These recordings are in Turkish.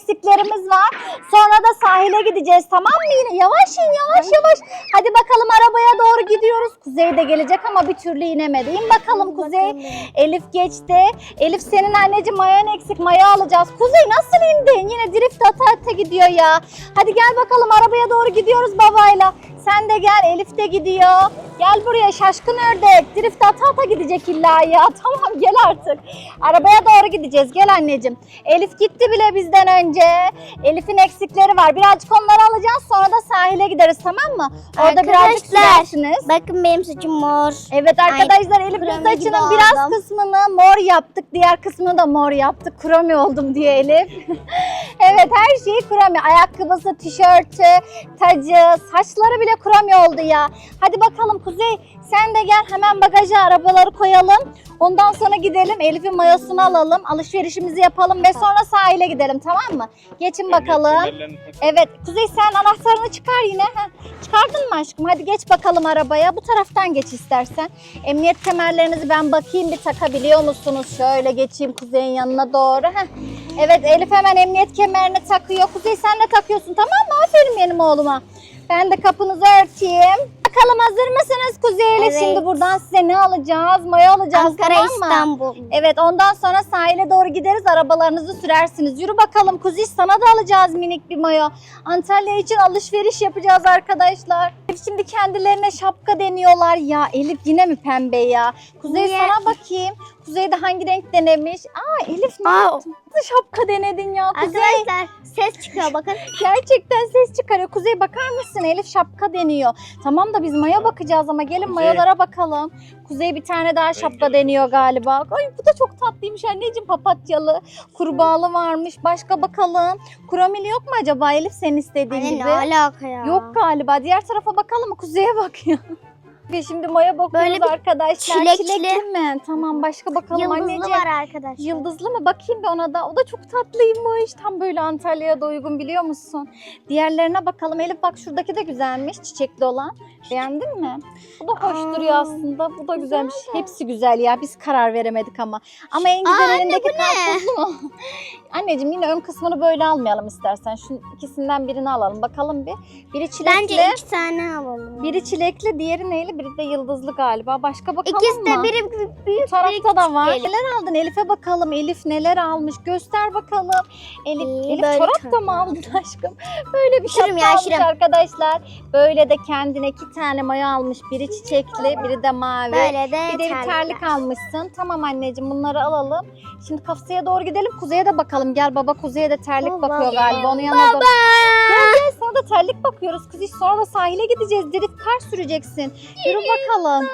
eksiklerimiz var. Sonra da sahile gideceğiz tamam mı yine? Yavaş in yavaş yavaş. Hadi bakalım arabaya doğru gidiyoruz. Kuzey de gelecek ama bir türlü inemedi. İn bakalım Kuzey. Elif geçti. Elif senin anneciğim mayan eksik maya alacağız. Kuzey nasıl indin? Yine drift ata ata gidiyor ya. Hadi gel bakalım arabaya doğru gidiyoruz babayla. Sen de gel Elif de gidiyor. Gel buraya şaşkın ördek. Drift ata ata gidecek illa ya. Tamam gel artık. Arabaya doğru gideceğiz. Gel anneciğim. Elif gitti bile bizden önce. Elif'in eksikleri var. Birazcık onları alacağız. Sonra da sahile gideriz tamam mı? Orada birazcık Arkadaşlar, sürersiniz. Bakın benim saçım mor. Evet arkadaşlar Elif'in kromi gibi saçının biraz oldum. kısmını mor yaptık. Diğer kısmını da mor yaptık. Kromi oldum diye Elif. evet her şeyi kromi. Ayakkabısı, tişörtü, tacı, saçları bile kromi oldu ya. Hadi bakalım Kuzey sen de gel hemen bagaja arabaları koyalım. Ondan sonra gidelim Elif'in mayosunu alalım. Alışverişimizi yapalım ve sonra sahile gidelim tamam mı? Geçin bakalım. Evet Kuzey sen anahtarını çıkar yine. Heh, Çıkardın mı aşkım? Hadi geç bakalım arabaya. Bu taraftan geç istersen. Emniyet kemerlerinizi ben bakayım bir takabiliyor musunuz? Şöyle geçeyim Kuzey'in yanına doğru. Heh. Evet Elif hemen emniyet kemerini takıyor. Kuzey sen de takıyorsun tamam mı? Aferin benim oğluma. Ben de kapınızı örteyim. Bakalım hazır mısınız Kuzey Elif? Evet. Şimdi buradan size ne alacağız? Maya alacağız Ankara tamam mı? İstanbul. Evet ondan sonra sahile doğru gideriz arabalarınızı sürersiniz. Yürü bakalım Kuziş sana da alacağız minik bir mayo. Antalya için alışveriş yapacağız arkadaşlar. Şimdi kendilerine şapka deniyorlar. Ya Elif yine mi pembe ya? Kuzey Niye? sana bakayım. Kuzey de hangi renk denemiş? Aa Elif ne Aa. yaptın? Nasıl şapka denedin ya Kuzey? Arkadaşlar ses çıkıyor bakın. Gerçekten ses çıkarıyor. Kuzey bakar mısın? Elif şapka deniyor. Tamam da biz maya bakacağız ama gelin Kuzey. mayalara bakalım. Kuzey bir tane daha şapka deniyor galiba. Ay bu da çok tatlıymış anneciğim papatyalı. Kurbağalı varmış. Başka bakalım. Kuramili yok mu acaba Elif senin istediğin Anne gibi? ne alaka ya? Yok galiba. Diğer tarafa bakalım mı? Kuzeye bak ya. Ve şimdi maya bakıyoruz Böyle bir arkadaşlar. çilekli. mi? Tamam başka bakalım Yıldızlı anneciğim. var arkadaşlar. Yıldızlı mı? Bakayım bir ona da. O da çok tatlıymış. Tam böyle Antalya'ya da uygun biliyor musun? Diğerlerine bakalım. Elif bak şuradaki de güzelmiş. Çiçekli olan. Beğendin mi? Bu da hoş Aa, duruyor aslında. Bu da güzelmiş. güzel de. Hepsi güzel ya. Biz karar veremedik ama. Ama en güzel Aa, anne, elindeki karpuzlu mu? Anneciğim yine ön kısmını böyle almayalım istersen. Şu ikisinden birini alalım. Bakalım bir. Biri çilekli. Bence iki tane alalım. Biri çilekli, diğeri neyli? Biri de yıldızlı galiba. Başka bakalım İkisi mı? de biri büyük, büyük tarafta da var. küçük Neler aldın? Elif'e bakalım. Elif neler almış? Göster bakalım. Elif, İyi, Elif böyle çorap da mı aldın aşkım? Böyle bir şapka ya, almış şirin. arkadaşlar. Böyle de kendine iki tane maya almış. Biri çiçekli, biri de mavi. Böyle de bir de bir terlik almışsın. Tamam anneciğim bunları alalım. Şimdi kafeye doğru gidelim. Kuzey'e de bakalım. Gel baba Kuzey'e de terlik Baba. bakıyor galiba. Onun yanına doğru. Gel sana da terlik bakıyoruz. Kuzey sonra da sahile gideceğiz. Drift kar süreceksin. Yürü bakalım.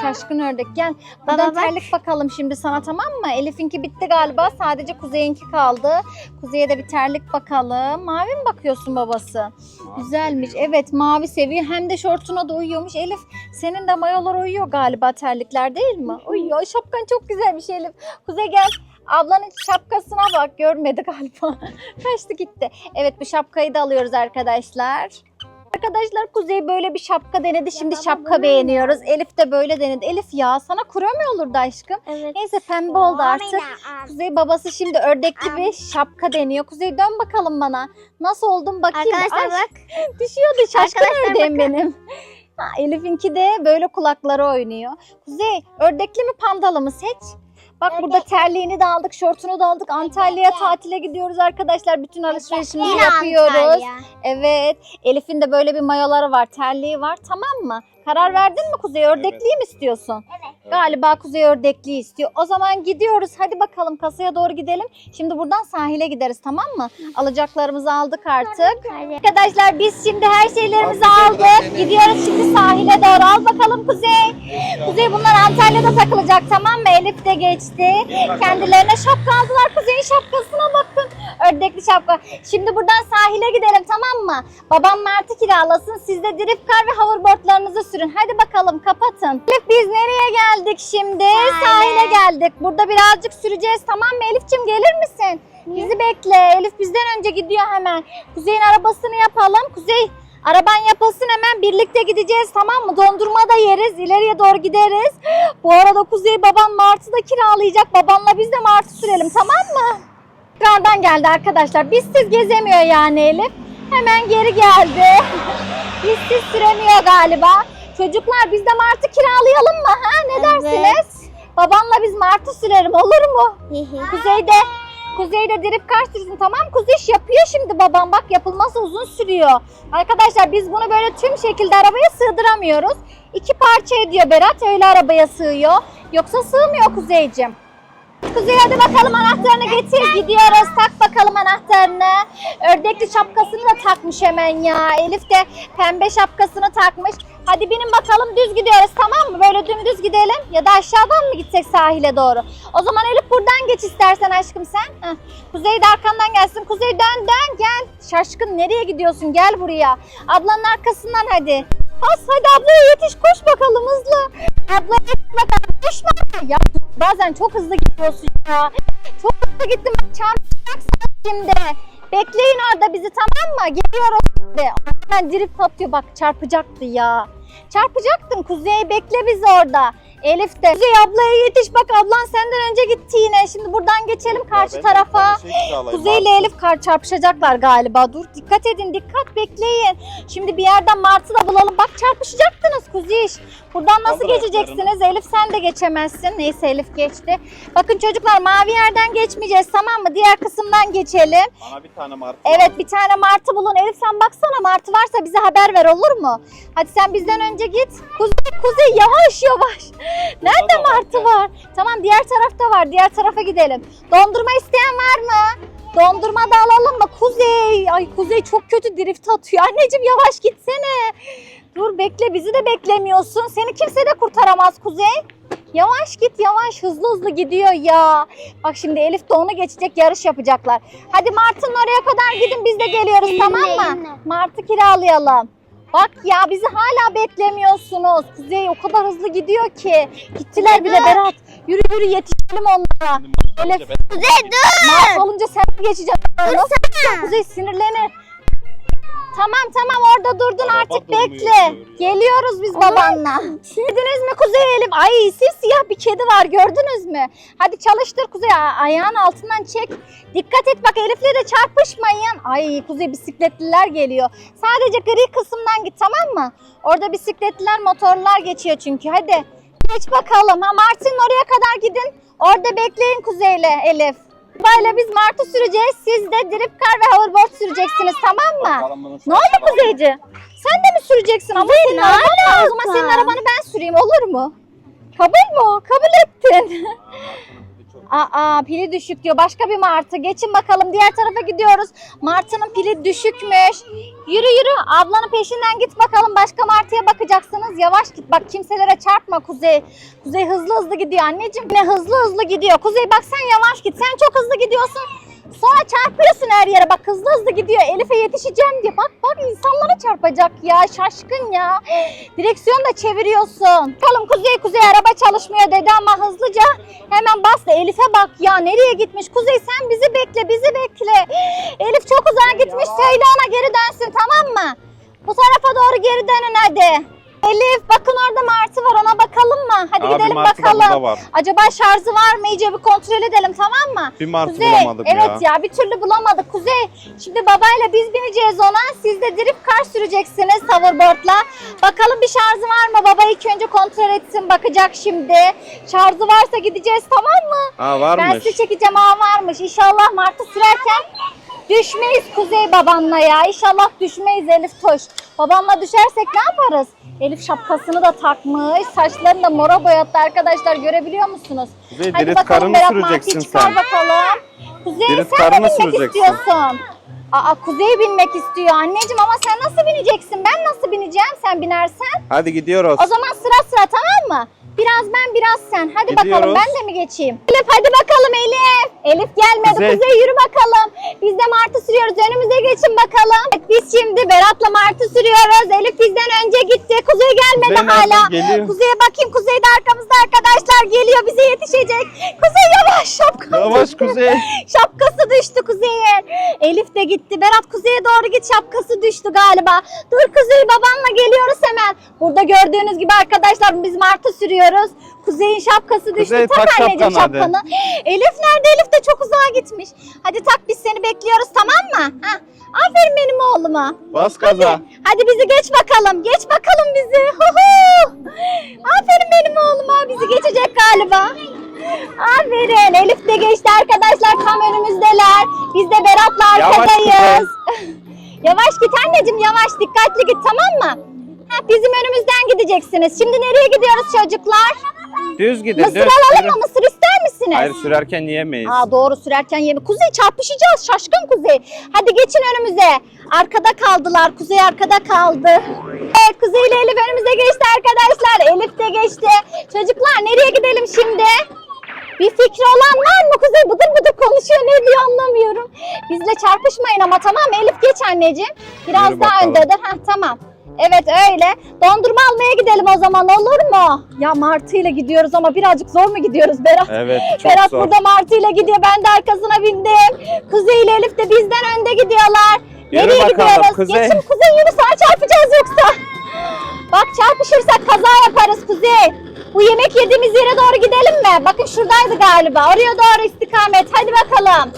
Şaşkın ördek gel. Buradan bak. terlik bakalım şimdi sana tamam mı? Elif'inki bitti galiba. Sadece Kuzey'inki kaldı. Kuzey'e de bir terlik bakalım. Mavi mi bakıyorsun babası? Güzelmiş. Evet mavi seviyor. Hem de şortuna da uyuyormuş. Elif senin de mayolar uyuyor galiba terlikler değil mi? Uyuyor. Şapkan çok güzelmiş Elif. Kuzey gel. Ablanın şapkasına bak. Görmedi galiba. Kaçtı gitti. Evet bu şapkayı da alıyoruz arkadaşlar. Arkadaşlar Kuzey böyle bir şapka denedi. Şimdi baba, şapka beğeniyoruz. Elif de böyle denedi. Elif ya sana kuru mu olurdu aşkım? Evet. Neyse pembe oldu artık. Kuzey babası şimdi ördekli bir şapka deniyor. Kuzey dön bakalım bana. Nasıl oldun bakayım. Arkadaşlar Ay, bak. Düşüyordu şaşkın Arkadaşlar ördeğim benim. Ha, Elif'inki de böyle kulakları oynuyor. Kuzey ördekli mi pandalı mı seç. Bak burada terliğini de aldık, şortunu da aldık. Antalya'ya tatile gidiyoruz arkadaşlar. Bütün alışverişimizi Yine yapıyoruz. Antalya. Evet. Elif'in de böyle bir mayoları var, terliği var. Tamam mı? Karar verdin mi Kuzey? Ördekliyi mi istiyorsun? Evet. Galiba Kuzey ördekliyi istiyor. O zaman gidiyoruz. Hadi bakalım kasaya doğru gidelim. Şimdi buradan sahile gideriz tamam mı? Alacaklarımızı aldık artık. Arkadaşlar biz şimdi her şeylerimizi aldık. Gidiyoruz şimdi sahile doğru. Al bakalım Kuzey. Kuzey bunlar Antalya'da takılacak tamam mı? Elif de geçti. Kendilerine şapka aldılar. Kuzey'in şapkasına bakın. Ördekli şapka. Şimdi buradan sahile gidelim tamam mı? Babam Mert'i kiralasın. Siz de drift car ve hoverboardlarınızı sürün. Hadi bakalım kapatın. Elif biz nereye geldik şimdi? Sahile. Sahile geldik. Burada birazcık süreceğiz tamam mı? Elif'ciğim gelir misin? Bizi bekle. Elif bizden önce gidiyor hemen. Kuzey'in arabasını yapalım. Kuzey araban yapılsın hemen birlikte gideceğiz tamam mı? Dondurma da yeriz. ileriye doğru gideriz. Bu arada Kuzey babam Martı da kiralayacak. Babanla biz de Martı sürelim tamam mı? Tekrardan geldi arkadaşlar. Bizsiz gezemiyor yani Elif. Hemen geri geldi. Bizsiz süremiyor galiba. Çocuklar biz de martı kiralayalım mı? Ha ne dersiniz? Babanla biz martı sürerim olur mu? Kuzeyde Kuzeyde drip kar sürsün tamam Kuziş yapıyor şimdi babam bak yapılması uzun sürüyor. Arkadaşlar biz bunu böyle tüm şekilde arabaya sığdıramıyoruz. İki parça ediyor Berat öyle arabaya sığıyor. Yoksa sığmıyor Kuzeycim. Kuzey hadi bakalım anahtarını getir gidiyoruz tak bakalım anahtarını. Ördekli şapkasını da takmış hemen ya. Elif de pembe şapkasını takmış. Hadi binin bakalım düz gidiyoruz tamam mı? Böyle dümdüz gidelim ya da aşağıdan mı gitsek sahile doğru? O zaman Elif buradan geç istersen aşkım sen. Heh. Kuzey de arkandan gelsin. Kuzey dön dön gel. Şaşkın nereye gidiyorsun? Gel buraya. Ablanın arkasından hadi. Bas hadi ablaya yetiş koş bakalım hızlı. Ablaya yetiş bakalım düşme. Ya bazen çok hızlı gidiyorsun ya. Çok hızlı gittim. Çarpacaksın şimdi. Bekleyin orada bizi tamam mı? Geliyoruz şimdi. Hemen drift atıyor bak çarpacaktı ya. Çarpacaktın Kuzey bekle bizi orada. Elif de. Kuzey ablaya yetiş bak ablan senden önce gitti yine. Şimdi buradan geçelim karşı tarafa. Kuzey ile Elif kar çarpışacaklar galiba. Dur dikkat edin dikkat bekleyin. Şimdi bir yerden Martı da bulalım. Bak çarpışacaktınız Kuziş. Buradan nasıl Kaldır geçeceksiniz? Elif sen de geçemezsin. Neyse Elif geçti. Bakın çocuklar mavi yerden geçmeyeceğiz tamam mı? Diğer kısımdan geçelim. Bana bir tane martı Evet bir tane martı bulun. Elif sen baksana martı varsa bize haber ver olur mu? Hadi sen bizden önce git. Kuzey, kuzey yavaş yavaş. Nerede da var, martı var? Tamam diğer tarafta var. Diğer tarafa gidelim. Dondurma isteyen var mı? Dondurma da alalım mı? Kuzey. Ay Kuzey çok kötü drift atıyor. Anneciğim yavaş gitsene. Dur bekle bizi de beklemiyorsun. Seni kimse de kurtaramaz Kuzey. Yavaş git yavaş hızlı hızlı gidiyor ya. Bak şimdi Elif de onu geçecek yarış yapacaklar. Hadi Mart'ın oraya kadar gidin biz de geliyoruz tamam mı? Mart'ı kiralayalım. Bak ya bizi hala beklemiyorsunuz. Kuzey o kadar hızlı gidiyor ki. Gittiler bile Berat. Yürü yürü yetişelim onlara. Kuzey dur. Mart olunca sen mi geçeceksin? Nasıl Kuzey sinirlenir. Tamam tamam orada durdun Araba artık durmuyor bekle. diyor ya. Geliyoruz biz babanla. Gördünüz mü Kuzey Elif? Ay siyah bir kedi var gördünüz mü? Hadi çalıştır Kuzey a- ayağın altından çek. Dikkat et bak Elif'le de çarpışmayın. Ay Kuzey bisikletliler geliyor. Sadece gri kısımdan git tamam mı? Orada bisikletliler motorlar geçiyor çünkü hadi. Geç bakalım. Ha Martin oraya kadar gidin. Orada bekleyin Kuzey'le Elif. Böyle biz Martı süreceğiz. Siz de drip car ve hoverboard süreceksiniz tamam mı? Ne oldu Kuzeyci? Sen de mi süreceksin? Ama senin araban var. O zaman senin arabanı ben süreyim olur mu? Kabul mu? Kabul ettin. Aa pili düşük diyor. Başka bir martı. Geçin bakalım diğer tarafa gidiyoruz. Martının pili düşükmüş. Yürü yürü ablanın peşinden git bakalım. Başka martıya bakacaksınız. Yavaş git bak kimselere çarpma Kuzey. Kuzey hızlı hızlı gidiyor anneciğim. Ne hızlı hızlı gidiyor. Kuzey bak sen yavaş git. Sen çok hızlı gidiyorsun. Sonra çarpıyorsun her yere. Bak hızlı hızlı gidiyor. Elif'e yetişeceğim diye. Bak bak insanlara çarpacak ya. Şaşkın ya. Direksiyonu da çeviriyorsun. Bakalım Kuzey Kuzey araba çalışmıyor dedi ama hızlıca hemen bastı. Elif'e bak ya nereye gitmiş? Kuzey sen bizi bekle bizi bekle. Elif çok uzağa gitmiş. Söyle ona geri dönsün tamam mı? Bu tarafa doğru geri dönün hadi. Elif bakın orada martı var ona bakalım mı? Hadi Abi gidelim martı da bakalım. burada var. Acaba şarjı var mı? İyice bir kontrol edelim tamam mı? Bir martı Kuzey, bulamadım evet ya. ya. bir türlü bulamadık. Kuzey, şimdi babayla biz bineceğiz ona. Siz de drift car süreceksiniz hoverboardla. Bakalım bir şarjı var mı? Baba ilk önce kontrol etsin. Bakacak şimdi. Şarjı varsa gideceğiz tamam mı? Ha Ben varmış. sizi çekeceğim. Aa varmış. İnşallah martı sürerken düşmeyiz Kuzey babanla ya. İnşallah düşmeyiz Elif Toş. Babanla düşersek ne yaparız? Elif şapkasını da takmış. Saçlarını da mora boyattı arkadaşlar. Görebiliyor musunuz? Kuzey Hadi bakalım karını Berat süreceksin çıkar sen. bakalım. Kuzey Drift sen de karını binmek süreceksin. istiyorsun. Aa Kuzey binmek istiyor anneciğim ama sen nasıl bineceksin? Ben nasıl bineceğim sen binersen? Hadi gidiyoruz. O zaman sıra sıra tamam mı? Biraz ben biraz sen. Hadi bakalım Gidiyoruz. ben de mi geçeyim? Elif hadi bakalım Elif. Elif gelmedi. Kuzey. Kuzey, yürü bakalım. Biz de martı sürüyoruz. Önümüze geçin bakalım. Evet, Biz şimdi Berat'la martı sürüyoruz. Elif bizden önce gitti. Kuzey gelmedi Kuzey hala. Geliyor. Kuzey'e bakayım. Kuzey de arkamızda arkadaşlar geliyor. Bize yetişecek. Kuzey yavaş şapkan Yavaş düştü. Kuzey. Şapkası düştü Kuzey'in. Elif de gitti. Berat Kuzey'e doğru git şapkası düştü galiba. Dur Kuzey babanla geliyoruz hemen. Burada gördüğünüz gibi arkadaşlar biz martı martı sürüyoruz. Kuzey'in şapkası düştü. Kuzey, tak tak anneciğim şapkanı hadi. şapkanı. Elif nerede? Elif de çok uzağa gitmiş. Hadi tak biz seni bekliyoruz tamam mı? Hah. Aferin benim oğluma. Bas gaza. Hadi bizi geç bakalım. Geç bakalım bizi. Huhu. Aferin benim oğluma. Bizi geçecek galiba. Aferin. Elif de geçti arkadaşlar. Tam önümüzdeler. Biz de Berat'la Yavaş arkadayız. yavaş git anneciğim yavaş. Dikkatli git tamam mı? Bizim önümüzden gideceksiniz. Şimdi nereye gidiyoruz çocuklar? Düz gidin Mısır düz. alalım mı? Mısır ister misiniz? Hayır sürerken yiyemeyiz. Aa doğru sürerken yemi. Kuzey çarpışacağız şaşkın Kuzey. Hadi geçin önümüze. Arkada kaldılar. Kuzey arkada kaldı. Evet Kuzey ile Elif önümüze geçti arkadaşlar. Elif de geçti. Çocuklar nereye gidelim şimdi? Bir fikri olan var mı? Kuzey bıdır bıdır konuşuyor. Ne diyor anlamıyorum. Bizle çarpışmayın ama tamam? Elif geç anneciğim. Biraz Yürü daha bakalım. öndedir. Heh, tamam. Evet öyle. Dondurma almaya gidelim o zaman olur mu? Ya Martı ile gidiyoruz ama birazcık zor mu gidiyoruz Berat? Evet çok Berat zor. burada Martı ile gidiyor. Ben de arkasına bindim. Kuzey ile Elif de bizden önde gidiyorlar. Yürü Nereye bakalım, gidiyoruz? Kuzey. Geçin Kuzey sana çarpacağız yoksa. Bak çarpışırsak kaza yaparız Kuzey. Bu yemek yediğimiz yere doğru gidelim mi? Bakın şuradaydı galiba. Oraya doğru istikamet. Hadi bakalım.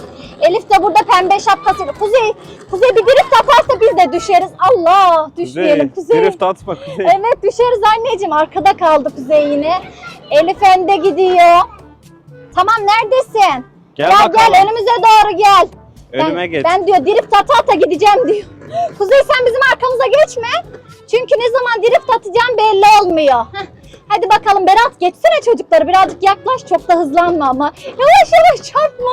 Elif de burada pembe şapkasıyla. Kuzey, Kuzey bir drift atarsa biz de düşeriz. Allah düşmeyelim Kuzey. Drift atma Kuzey. Evet düşeriz anneciğim. Arkada kaldı Kuzey yine. Elif önde gidiyor. Tamam neredesin? Gel gel, bakalım. gel önümüze doğru gel. Önüme ben, geç. Ben diyor drift ata ata gideceğim diyor. Kuzey sen bizim arkamıza geçme. Çünkü ne zaman drift atacağım belli olmuyor. Heh, Hadi bakalım Berat geçsene çocukları birazcık yaklaş çok da hızlanma ama. Yavaş yavaş çarpma.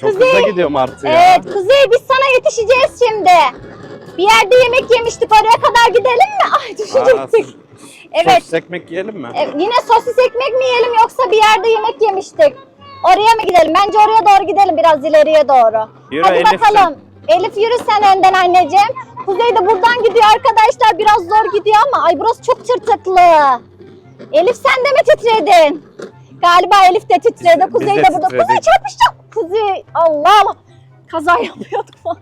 Çok Kuzey. hızlı gidiyorum artık ya. Evet Kuzey biz sana yetişeceğiz şimdi. Bir yerde yemek yemiştik oraya kadar gidelim mi? Ay düşecektik. Aa, Evet. Sosis ekmek yiyelim mi? E, yine sosis ekmek mi yiyelim yoksa bir yerde yemek yemiştik. Oraya mı gidelim? Bence oraya doğru gidelim biraz ileriye doğru. Yürü Hadi Elif bakalım. Elif yürü sen önden anneciğim. Kuzey de buradan gidiyor arkadaşlar. Biraz zor gidiyor ama ay burası çok tırtıklı. Elif sen de mi titredin? Galiba Elif de titredi. Biz Kuzey biz de de burada. titredik. Kuzey çarpışacak. Kuzey Allah Allah. Kaza yapıyorduk falan.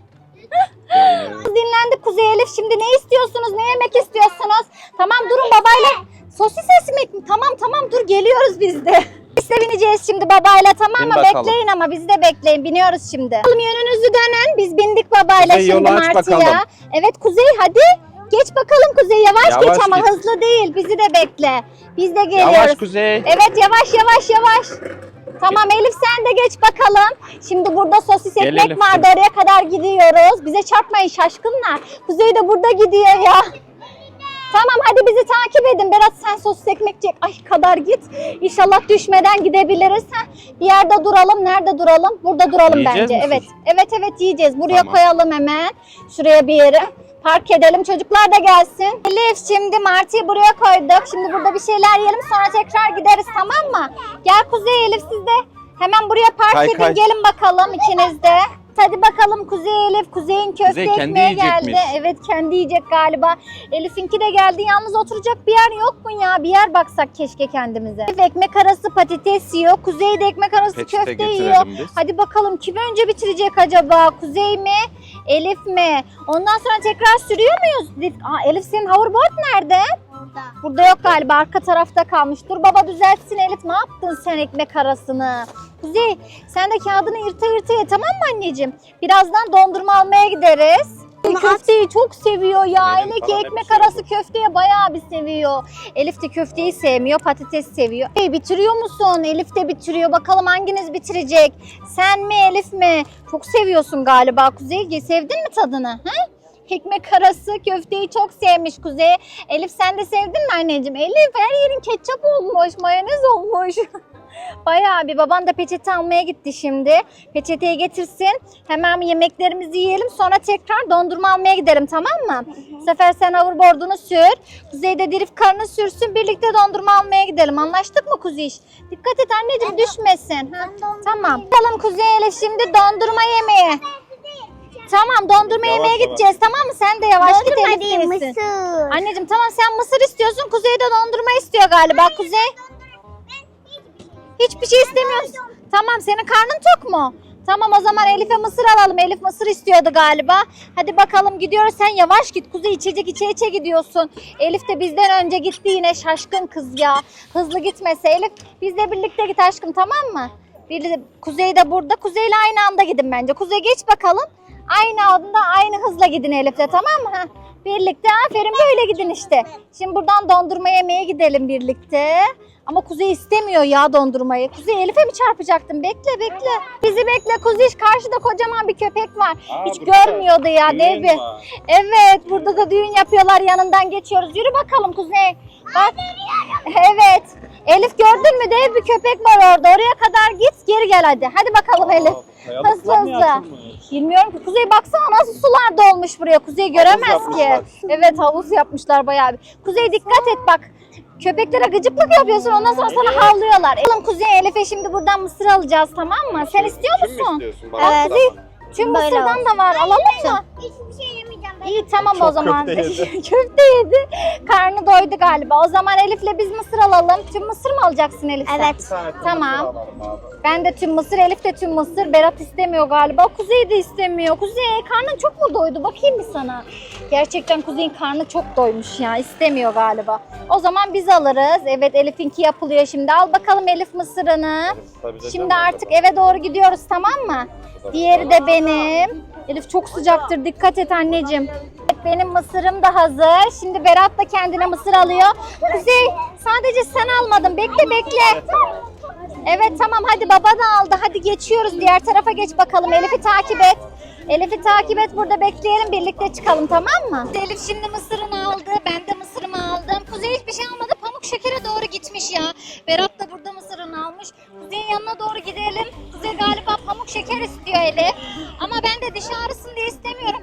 Biz dinlendik Kuzey Elif. Şimdi ne istiyorsunuz? Ne yemek istiyorsunuz? Tamam durun babayla. Sosis ekmek mi? Tamam tamam dur geliyoruz biz de. Biz de bineceğiz şimdi babayla tamam mı? Bekleyin ama bizi de bekleyin. Biniyoruz şimdi. Bakalım yönünüzü dönün. Biz bindik babayla Kuzey, şimdi Martı'ya. Evet Kuzey hadi. Geç bakalım Kuzey yavaş, Yavaş geç ama git. hızlı değil. Bizi de bekle. Biz de geliyoruz. Yavaş Kuzey. Evet yavaş yavaş yavaş. Tamam Elif sen de geç bakalım. Şimdi burada sosis Gel ekmek Elif, vardı oraya kadar gidiyoruz. Bize çarpmayın şaşkınlar. Kuzey de burada gidiyor ya. Tamam hadi bizi takip edin. Berat sen sosis ekmek çek. Ay kadar git. İnşallah düşmeden gidebiliriz. Heh, bir yerde duralım. Nerede duralım? Burada duralım Yiyeceğiz bence. mi Evet. Evet evet yiyeceğiz. Buraya Tamam. koyalım hemen. Şuraya bir yere. Park edelim. Çocuklar da gelsin. Elif şimdi Martı'yı buraya koyduk. Şimdi burada bir şeyler yiyelim sonra tekrar gideriz tamam mı? Gel Kuzey Elif siz de hemen buraya park Kay, edin. kay. Gelin bakalım ikiniz de. Hadi bakalım Kuzey Elif. Kuzey'in köfte Kuzey kendi ekmeği geldi. yiyecekmiş. Evet kendi yiyecek galiba. Elif'inki de geldi. Yalnız oturacak bir yer yok mu ya? Bir yer baksak keşke kendimize. Elif ekmek arası patates yiyor. Kuzey de ekmek arası Peçete köfte yiyor. biz. Hadi bakalım kim önce bitirecek acaba? Kuzey mi? Elif mi? Ondan sonra tekrar sürüyor muyuz? Aa, Elif senin hoverboard nerede? Burada yok galiba arka tarafta kalmış. Dur baba düzeltsin Elif ne yaptın sen ekmek arasını? Kuzey sen de kağıdını yırta yırta ye tamam mı anneciğim? Birazdan dondurma almaya gideriz. Ama Köfteyi çok seviyor ya. Benim Hele ki falan ekmek şey arası köfteye bayağı bir seviyor. Elif de köfteyi sevmiyor, patates seviyor. Hey, bitiriyor musun? Elif de bitiriyor. Bakalım hanginiz bitirecek? Sen mi, Elif mi? Çok seviyorsun galiba Kuzey. Sevdin mi tadını? Ha? Ekmek arası köfteyi çok sevmiş Kuzey. Elif sen de sevdin mi anneciğim? Elif her yerin ketçap olmuş, mayonez olmuş. Bayağı bir baban da peçete almaya gitti şimdi. Peçeteyi getirsin. Hemen yemeklerimizi yiyelim. Sonra tekrar dondurma almaya gidelim tamam mı? Bu sefer sen hoverboard'unu sür. Kuzey de drift karını sürsün. Birlikte dondurma almaya gidelim. Anlaştık mı Kuziş? Dikkat et anneciğim düşmesin. Ha, tamam. Bakalım Kuzey Elif şimdi dondurma yemeye. Tamam dondurma Yavaş yemeye yavaş. gideceğiz tamam mı? Sen de yavaş git Dondurma Elif değil yesin. mısır. Anneciğim tamam sen mısır istiyorsun. Kuzey de dondurma istiyor galiba. Kuzey. Hiçbir şey istemiyorsun. Tamam senin karnın tok mu? Tamam o zaman Elif'e mısır alalım. Elif mısır istiyordu galiba. Hadi bakalım gidiyoruz. Sen yavaş git. Kuzey içecek içe içe gidiyorsun. Elif de bizden önce gitti yine şaşkın kız ya. Hızlı gitmese Elif bizle birlikte git aşkım tamam mı? Bir, Kuzey de burada. Kuzey'le aynı anda gidin bence. Kuzey geç bakalım. Aynı anda aynı hızla gidin Elif'le tamam mı? Heh. Birlikte aferin böyle gidin işte. Şimdi buradan dondurma yemeye gidelim birlikte. Ama Kuzey istemiyor ya dondurmayı. Kuzey Elif'e mi çarpacaktın? Bekle bekle. Bizi bekle Kuzey. Karşıda kocaman bir köpek var. Aa, Hiç burada görmüyordu ya düğün dev bir. var. Evet burada da düğün yapıyorlar yanından geçiyoruz. Yürü bakalım Kuzey. Bak. Evet. Elif gördün mü dev bir köpek var orada. Oraya kadar git geri gel hadi. Hadi bakalım Elif. Aa, kayalıklar Hızlı hızlı. Bilmiyorum ki Kuzey baksana nasıl sular dolmuş buraya. Kuzey göremez ki. yapmışlar. Evet havuz yapmışlar bayağı bir. Kuzey dikkat et bak. Köpeklere gıcıklık yapıyorsun ondan sonra sana havlıyorlar. Oğlum Kuzey Elif'e şimdi buradan mısır alacağız tamam mı? Sen istiyor musun? istiyorsun? Evet. Bak, Tüm mısırdan da var alalım mı? Hiçbir şey. Ben İyi tamam Çok o zaman. köfte yedi. köfte yedi. Karnı doydu galiba. O zaman Elif'le biz mısır alalım. Tüm mısır mı alacaksın Elif sen? Evet. Tamam. Ben de tüm mısır, Elif de tüm mısır. Berat istemiyor galiba. Kuzey de istemiyor. Kuzey karnın çok mu doydu? Bakayım bir sana. Gerçekten Kuzey'in karnı çok doymuş ya. İstemiyor galiba. O zaman biz alırız. Evet Elif'inki yapılıyor şimdi. Al bakalım Elif mısırını. Tabii de Şimdi canım artık eve doğru gidiyoruz tamam mı? Diğeri de benim. Elif çok sıcaktır. Dikkat et anneciğim. Benim mısırım da hazır. Şimdi Berat da kendine mısır alıyor. Kuzey sadece sen almadın. Bekle bekle. Evet tamam hadi baba da aldı. Hadi geçiyoruz. Diğer tarafa geç bakalım. Elif'i takip et. Elif'i takip et. Burada bekleyelim. Birlikte çıkalım tamam mı? Elif şimdi mısırını aldı. Ben de mısırımı aldım. Kuzey hiçbir şey almadı. Pamuk şekere doğru gitmiş ya. Berat da burada mısırını almış. Kuzey'in yanına doğru gidelim. Kuzey galiba pamuk şeker istiyor Elif. Ama ben de diş ağrısın diye istemiyorum.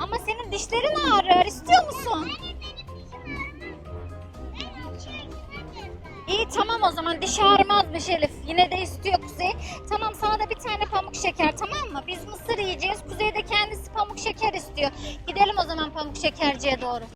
Ama senin dişlerin ağrır. İstiyor musun? İyi tamam o zaman diş ağrımazmış Elif. Yine de istiyor Kuzey. Tamam sana da bir tane pamuk şeker tamam mı? Biz mısır yiyeceğiz. Kuzey de kendisi pamuk şeker istiyor. Gidelim o zaman pamuk şekerciye doğru.